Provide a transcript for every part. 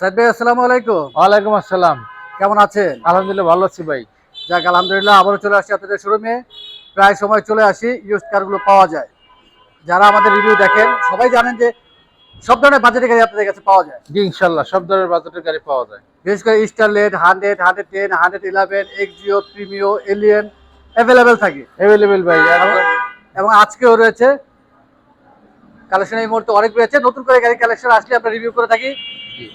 সাইদ ভাই আসসালামু আলাইকুম। ওয়ালাইকুম আসসালাম। কেমন আছেন? আলহামদুলিল্লাহ ভালো আছি ভাই। যাক আলহামদুলিল্লাহ আবারও চলে আসছি আপনাদের শোরুমে। প্রায় সময় চলে আসি ইউজ কারগুলো পাওয়া যায়। যারা আমাদের রিভিউ দেখেন সবাই জানেন যে সব ধরনের বাজেটের গাড়ি আপনাদের কাছে পাওয়া যায়। জি ইনশাল্লাহ সব ধরনের বাজেটের গাড়ি পাওয়া যায়। বিশেষ করে Starlet hundred hundred ten hundred eleven Axio Premio Allion available থাকে। অ্যাভেলেবেল ভাই এবং আজকেও রয়েছে কালেকশন এই মুহূর্তে অনেক রয়েছে নতুন করে গাড়ি কালেকশন আসলে আমরা রিভিউ করে থাকি।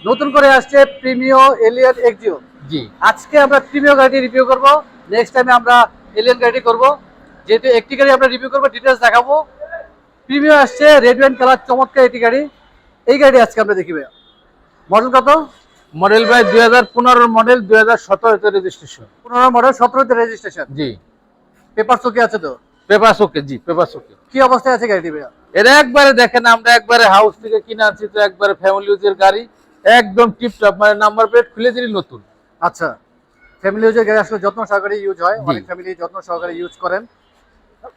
নতুন করে আসছে প্রিমিও এলিয়েন এক্সিও জি। আজকে আমরা প্রিমিয়ার গাড়িটি রিভিউ করব। নেক্সট টাইমে আমরা এলিয়ান গাড়িটি করব। যেহেতু একটি গাড়ি আমরা রিভিউ করব ডিটেলস দেখাবো। প্রিমিয়ার আসছে রেড ওয়াইন কালার চমৎকার একটি গাড়ি। এই গাড়ি আজকে আমরা দেখিবে মডেল কত? মডেল ভাই দুই হাজার পনেরোর মডেল দুই হাজার সতেরোতে রেজিস্ট্রেশন পনেরো মডেল সতেরোতে রেজিস্ট্রেশন জি। পেপার চকি আছে তো? পেপার ওকে জি পেপার ওকে কি অবস্থায় আছে গাড়িটি ভাইয়া? এরা একবারে দেখেন আমরা একবারে হাউস থেকে কিনে আনছি তো একবারে ফ্যামিলি ইউজের গাড়ি। একদম টিপটপ মানে নাম্বার প্লেট খুলে দিলি নতুন। আচ্ছা ফ্যামিলি ইউজের গাড়ি আসলে যত্ন সহকারে ইউজ হয়। অনেক ফ্যামিলি যত্ন সহকারে ইউজ করেন।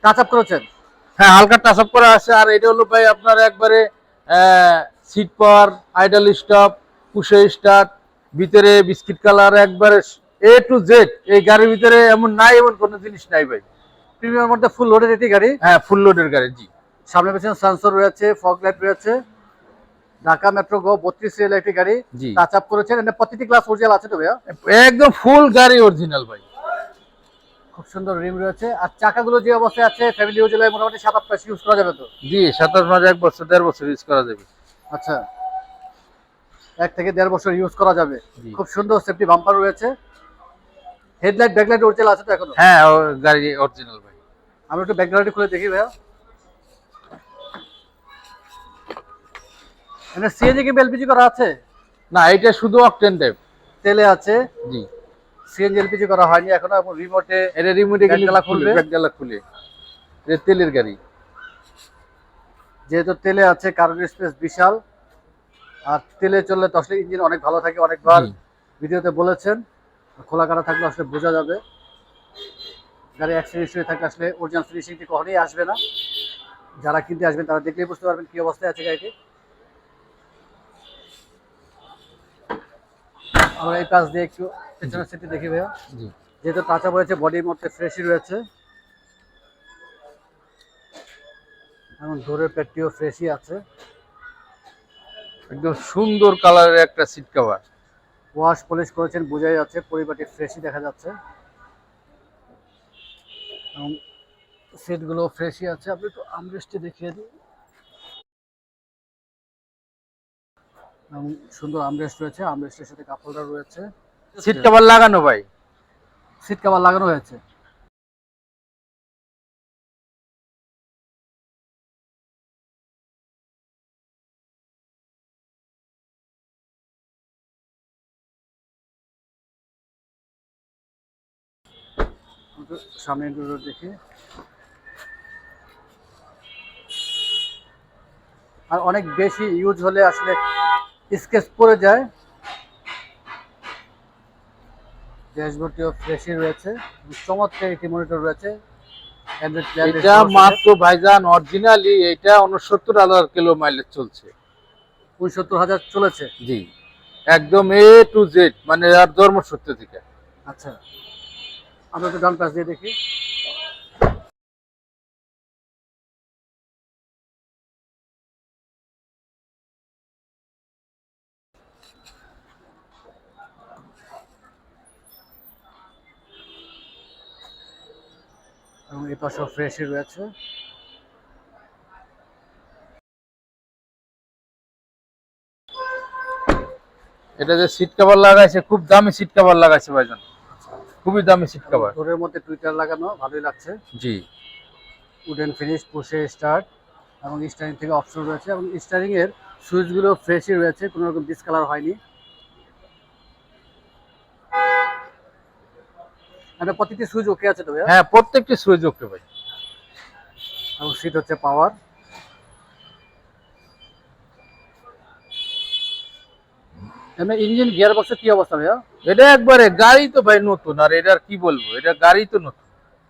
টাচ আপ করেছেন? হ্যাঁ হালকা টাচ আপ করা আছে। আর এটা হলো ভাই আপনার একবারে seat power idle stop push start ভিতরে বিস্কিট কালার একবারে এ টু জেড এই গাড়ির ভিতরে এমন নাই এমন কোনো জিনিস নাই ভাই। প্রিমিয়ার মধ্যে ফুল লোডেড একটি গাড়ি? হ্যাঁ ফুল লোডের গাড়ি জি। সামনে পেছনে সেন্সর রয়েছে ফগ লাইট রয়েছে। ঢাকা মেট্রো গো বত্রিশ সিএল একটি গাড়ি টাচ আপ করেছেন। এটা প্রতিটি ক্লাস অরিজিনাল আছে তো ভাইয়া? একদম ফুল গাড়ি অরিজিনাল ভাই। খুব সুন্দর রিম রয়েছে। আর চাকাগুলো যে অবস্থায় আছে ফ্যামিলি ইউজ হলে মোটামুটি সাত আট মাস ইউজ করা যাবে তো? জি সাতাশ মাস এক বছর দেড় বছর ইউজ করা যাবে। আচ্ছা। এক থেকে দেড় বছর ইউজ করা যাবে। খুব সুন্দর সেফটি বাম্পার রয়েছে। হেডলাইট ব্যাকলাইট অরিজিনাল আছে তো এখনও? হ্যাঁ গাড়ি অরিজিনাল ভাই। আমি একটু ব্যাকলাইট খুলে দেখি ভাইয়া। এখানে সিএনজি কি এলপিজি করা আছে? না এটা শুধু অকটেন টাইপ তেলে আছে? জি। সিএনজি এলপিজি করা হয়নি এখনও এবং রিমোটে এটা রিমোটে গেলে খুলবে। খুলবে? খুলে। এটা তেলের গাড়ি। যেহেতু তেলে আছে কার্গো স্পেস বিশাল আর তেলে চললে তো আসলে ইঞ্জিন অনেক ভালো থাকে অনেকবার। ভিডিওতে বলেছেন। খোলা কাটা থাকলে আসলে বোঝা যাবে। গাড়ি অ্যাক্সিডেন্ট হয়ে থাকলে আসলে অরিজিনাল ফিনিশিংটি কখনোই আসবে না। যারা কিনতে আসবেন তারা দেখলেই বুঝতে পারবেন কি অবস্থায় আছে গাড়িটি। আমরা এই পাশ দিয়ে একটু পেছনের সিটটি দেখি ভাইয়া। জি। যেহেতু টাচা রয়েছে বডির মধ্যে ফ্রেশই রয়েছে। এবং দূরের পেটটিও ফ্রেশই আছে। একদম সুন্দর কালারের একটা সিট কভার ওয়াশ পলিশ করেছেন বোঝাই যাচ্ছে পরিবারটি ফ্রেশই দেখা যাচ্ছে। এবং সিটগুলো ফ্রেশই আছে। আপনি একটু আমরেস্টে দেখিয়ে দিন। এবং সুন্দর আমরেস্ট রয়েছে। আমরেস্টের সাথে কাপ হোল্ডার রয়েছে। সিট কভার লাগানো ভাই? সিট কভার লাগানো হয়েছে। সামনে দুটো দেখি। আর অনেক বেশি ইউজ হলে আসলে স্কেচ পড়ে যায়। ড্যাশবোর্ডটিও ফ্রেশই রয়েছে চমৎকার একটি মনিটর রয়েছে এটা মাত্র ভাইজান অরিজিনালি এটা উনসত্তর হাজার কিলো মাইলেজ চলছে। উনসত্তর হাজার চলেছে? জি। একদম এ টু জেড মানে আর ধর্ম সত্য থেকে। আচ্ছা। আমরা একটু ডান পাশ দিয়ে দেখি। এবং এই পাশেও ফ্রেশই রয়েছে। এটা যে সিট কভার লাগাইছে খুব দামি সিট কভার লাগাইছে ভাইজান। খুবই দামি সিট কভার ডোরের মধ্যে টুইটার লাগানো ভালোই লাগছে। জি। উডেন ফিনিশ পুষে স্টার্ট এবং স্টারিং থেকে অপশন রয়েছে এবং স্টারিং এর সুইচগুলো ফ্রেশই রয়েছে কোনো রকম ডিসকালার হয়নি। এটা প্রতিটি সুইচ ওকে আছে তো ভাইয়া? হ্যাঁ প্রত্যেকটি সুইচ ওকে ভাই। এবং সিট হচ্ছে পাওয়ার এমনি ইঞ্জিন গিয়ার বক্সের কি অবস্থা ভাইয়া? এটা একবারে গাড়ি তো ভাই নতুন আর এটা কি বলব? এটা গাড়ি তো নতুন।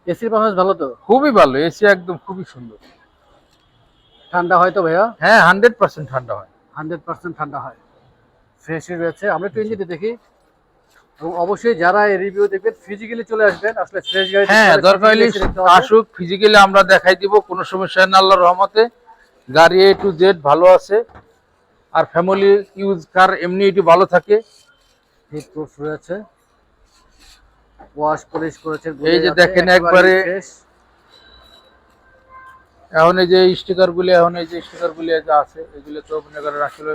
এসির পারফরমেন্স ভালো তো? খুবই ভালো এসি একদম খুবই সুন্দর। ঠান্ডা হয় তো ভাইয়া? হ্যাঁ হান্ড্রেড পার্সেন্ট ঠান্ডা হয়। হান্ড্রেড পার্সেন্ট ঠান্ডা হয়। ফ্রেশই রয়েছে। আমরা একটু ইঞ্জিনটা দেখি। এবং অবশ্যই যারা এই রিভিউ দেখবেন ফিজিক্যালি চলে আসবেন। আসলে ফ্রেশ গাড়ি হ্যাঁ দরকার হলে আসুক ফিজিক্যালি আমরা দেখাই দিব কোনো সমস্যা নেই আল্লাহর রহমতে। গাড়ি এ টু জেড ভালো আছে। আর ফ্যামিলি ইউজ কার এমনি এটি ভালো থাকে। হিট প্রুফ রয়েছে। ওয়াশ পলিশ করেছেন এই যে দেখেন একবারে- এখন এই যে স্টিকার গুলি এখন এই যে স্টিকার গুলি যা আছে এগুলো তো মনে করেন আসলে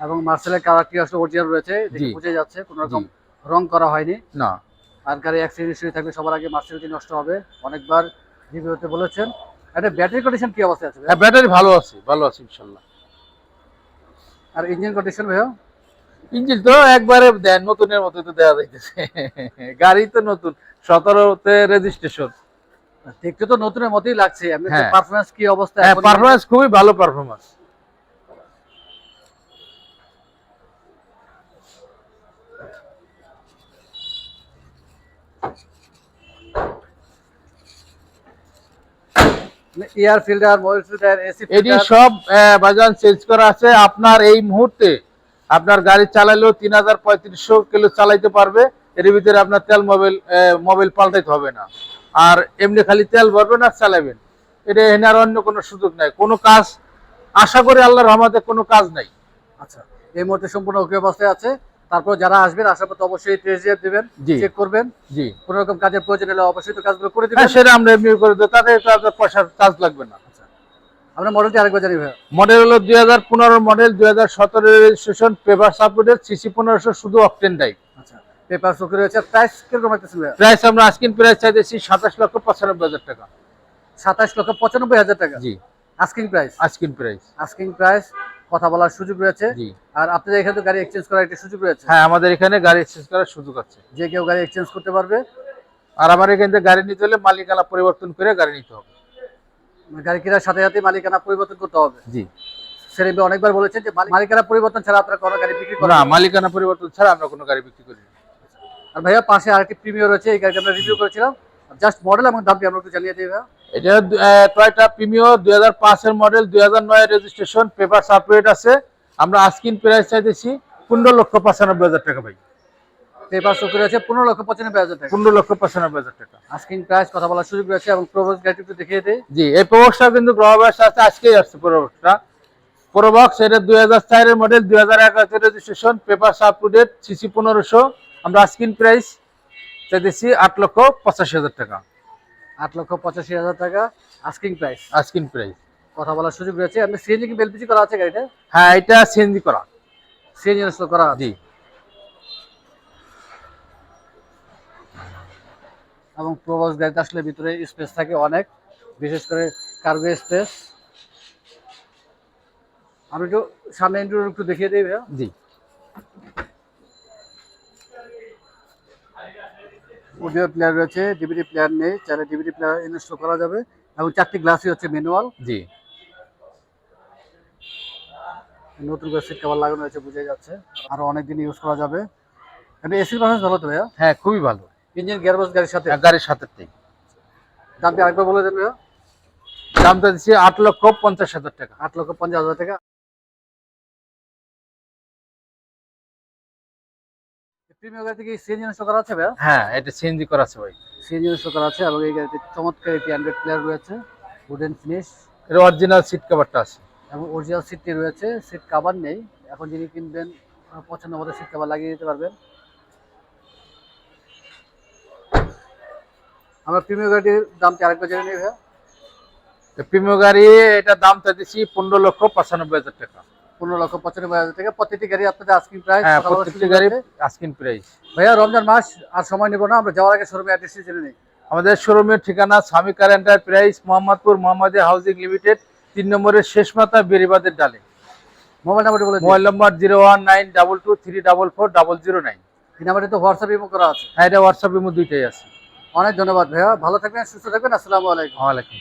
এবং মার্সেলের কালারটি আসলে অরিজিনাল রয়েছে দেখে বুঝে যাচ্ছে কোনো রকম রং করা হয়নি। না। আর গাড়ি অ্যাক্সিডেন্ট হিস্ট্রি থাকলে সবার আগে মার্সেলটি নষ্ট হবে অনেকবার রিভিউতে বলেছেন। এটা ব্যাটারি কন্ডিশন কি অবস্থায় আছে হ্যাঁ ব্যাটারি ভালো আছে ভালো আছে ইনশাল্লাহ। আর ইঞ্জিন কন্ডিশন ভাইয়া? ইঞ্জিন তো একবারে দেন নতুনের মতো তো দেওয়া যাইতেছে। গাড়ি তো নতুন সতেরোতে রেজিস্ট্রেশন দেখতে তো নতুনের মতোই লাগছে এমনি হ্যাঁ। পারফরমেন্স কি অবস্থা হ্যাঁ পারফরমেন্স খুবই ভালো performance air filter mobile filter AC এটি সব বাজান চেঞ্জ করা আছে। আপনার এই মুহূর্তে আপনার গাড়ি চালালেও তিন হাজার পঁয়ত্রিশশো কিলো চালাইতে পারবে। এর ভিতরে আপনার তেল মোবাইল মোবাইল পাল্টাইতে হবে না। আর এমনি খালি তেল ভরবেন আর চালাবেন। এটা এখানে আর অন্য কোনো সুযোগ নাই। কোনো কাজ আশা করি আল্লাহর রহমতে কোনো কাজ নাই। আচ্ছা এই মুহূর্তে সম্পূর্ণ ওকে অবস্থায় আছে। তারপর যারা আসবেন আসার পর অবশ্যই ড্রাইভ দিবেন চেক করবেন। জি। কোনো রকম কাজের প্রয়োজন হলে অবশ্যই তো কাজগুলো করে দিবেন। হ্যাঁ সেটা আমরা এমনি করে দেবো। তাতে পয়সার চার্জ লাগবে না। আমরা মডেলটি আরেকবার জানি ভাইয়া। মডেল হলো দুই হাজার পনেরো মডেল দুই হাজার সতেরো রেজিস্ট্রেশন পেপার সাপোর্টেড সিসি পনেরোশো শুধু অকটেন আচ্ছা পেপার রয়েছে। প্রাইস কীরকম রাখতেছেন প্রাইস আমরা আজকিন প্রাইস চাইতেছি সাতাশ লক্ষ পঁচানব্বই হাজার টাকা। সাতাশ লক্ষ পঁচানব্বই হাজার টাকা? জি। Asking price asking price asking price কথা বলার সুযোগ রয়েছে। আর আপনাদের এখানে তো গাড়ি এক্সচেঞ্জ করার একটা সুযোগ রয়েছে? হ্যাঁ আমাদের এখানে গাড়ি এক্সচেঞ্জ করার সুযোগ আছে। যে কেউ গাড়ি এক্সচেঞ্জ করতে পারবে? আর আমার এখান থেকে গাড়ি নিতে হলে মালিকানা পরিবর্তন করে গাড়ি নিতে হবে। গাড়ি কেনার সাথে সাথে মালিকানা পরিবর্তন করতে হবে? জি। সেলিম অনেকবার বলেছেন যে মালিকানা পরিবর্তন ছাড়া আপনারা কোনো গাড়ি বিক্রি করেন না না। মালিকানা পরিবর্তন ছাড়া আমরা কোনো গাড়ি বিক্রি করি না। আর ভাইয়া পাশে আরেকটি প্রিমিয়ার রয়েছে এই গাড়িটা আমরা রিভিউ করেছিলাম। জাস্ট মডেল এবং দামটি আমরা একটু জানিয়ে দিই ভাইয়া? এটা টয়টা প্রিমিও দুই হাজার পাঁচের মডেল দুই হাজার নয় রেজিস্ট্রেশন পেপার সাপোর্ট আছে। আমরা আজকিন প্রাইস চাইতেছি পনেরো লক্ষ পঁচানব্বই হাজার টাকা ভাই। পেপার চোখে রয়েছে পনেরো লক্ষ পঁচানব্বই হাজার টাকা। পনেরো লক্ষ পঁচানব্বই হাজার টাকা। আস্কিং প্রাইস কথা বলার সুযোগ রয়েছে এবং গাড়িটি একটু দেখিয়ে দিই। জি এই প্রবক্সটা কিন্তু গ্রহবাস আছে আজকেই আসছে প্রবক্সটা প্রবক্স এটা দুই হাজার চারের মডেল দুই হাজার এগারোতে রেজিস্ট্রেশন পেপার ডেট সিসি পনেরোশো। আমরা স্ক্রিন প্রাইস চাইতেছি আট লক্ষ পঁচাশি হাজার টাকা। আট লক্ষ পঁচাশি হাজার টাকা আস্কিং প্রাইস স্ক্রিন প্রাইস কথা বলার সুযোগ রয়েছে। আপনি সিএনজি কি এলপিজি করা আছে গাড়িটা হ্যাঁ এটা সিএনজি করা। সিএনজি ইনস্টল করা জি। এবং প্রবাস গাড়িতে আসলে ভিতরে স্পেস থাকে অনেক বিশেষ করে কার্গো স্পেস আমি একটু সামনে ইন্টারভিউ একটু দেখিয়ে দিই ভাইয়া। জি। অডিও প্লেয়ার রয়েছে ডিভিডি প্লেয়ার নেই চাইলে ডিভিডি প্লেয়ার ইনস্টল করা যাবে। এবং চারটি গ্লাসই হচ্ছে ম্যানুয়াল জি। নতুন করে সিট কভার লাগানো হয়েছে বোঝা যাচ্ছে। আরও অনেক দিন ইউজ করা যাবে। এমনি এসির পারফরমেন্স ভালো তো ভাইয়া? হ্যাঁ খুবই ভালো। ইঞ্জিন গিয়ারবক্স গাড়ির সাথে? হ্যাঁ, গাড়ির সাথে দামটি আরেকবার বলে দেন ভাইয়া? দামটা দিচ্ছি আট লক্ষ পঞ্চাশ হাজার টাকা। আট লক্ষ পঞ্চাশ হাজার টাকা। প্রিমিয়াম গাড়িতে কি সিএনজি ইনস্টল করা আছে ভাইয়া? হ্যাঁ এটা সিএনজি করা আছে ভাই। সিএনজি ইনস্টল করা আছে এবং এই গাড়িতে চমৎকার একটি অ্যান্ড্রয়েড প্লেয়ার রয়েছে উডেন ফিনিশ এটা অরিজিনাল সিট কভারটা আছে। এবং অরিজিনাল সিটটি রয়েছে সিট কাভার নেই। এখন যিনি কিনবেন পছন্দ মতো সিট কাভার লাগিয়ে দিতে পারবেন। আমরা প্রিমিয়াম গাড়ির দামটি আরেকবার জেনে নিই গাড়ি এটা দাম চাইতেছি পনেরো লক্ষ পঁচানব্বই হাজার টাকা। পনেরো লক্ষ পঁচানব্বই হাজার টাকা। প্রত্যেকটি গাড়ি আপনাদের আস্কিং প্রাইস হ্যাঁ গাড়ি আস্কিন প্রাইস ভাইয়া রমজান মাস আর সময় নেব না আমরা যাওয়ার আগে শোরুমে অ্যাড্রেসটি জেনে নিই। আমাদের শোরুমের ঠিকানা Swami car enterprise Mohammadpur Mohammadia housing limited তিন নম্বরের শেষ মাথা বেরিবাদের ডালে। মোবাইল নাম্বারটি বলে mobile number zero one nine double two three double four double zero nine. এই নাম্বারটি তো হোয়াটসঅ্যাপ ইমো করা আছে। হ্যাঁ এটা হোয়াটসঅ্যাপ ইমো দুইটাই আছে। অনেক ধন্যবাদ ভাইয়া। ভালো থাকবেন সুস্থ থাকবেন। আসসালামু আলাইকুম। ওয়ালাইকুম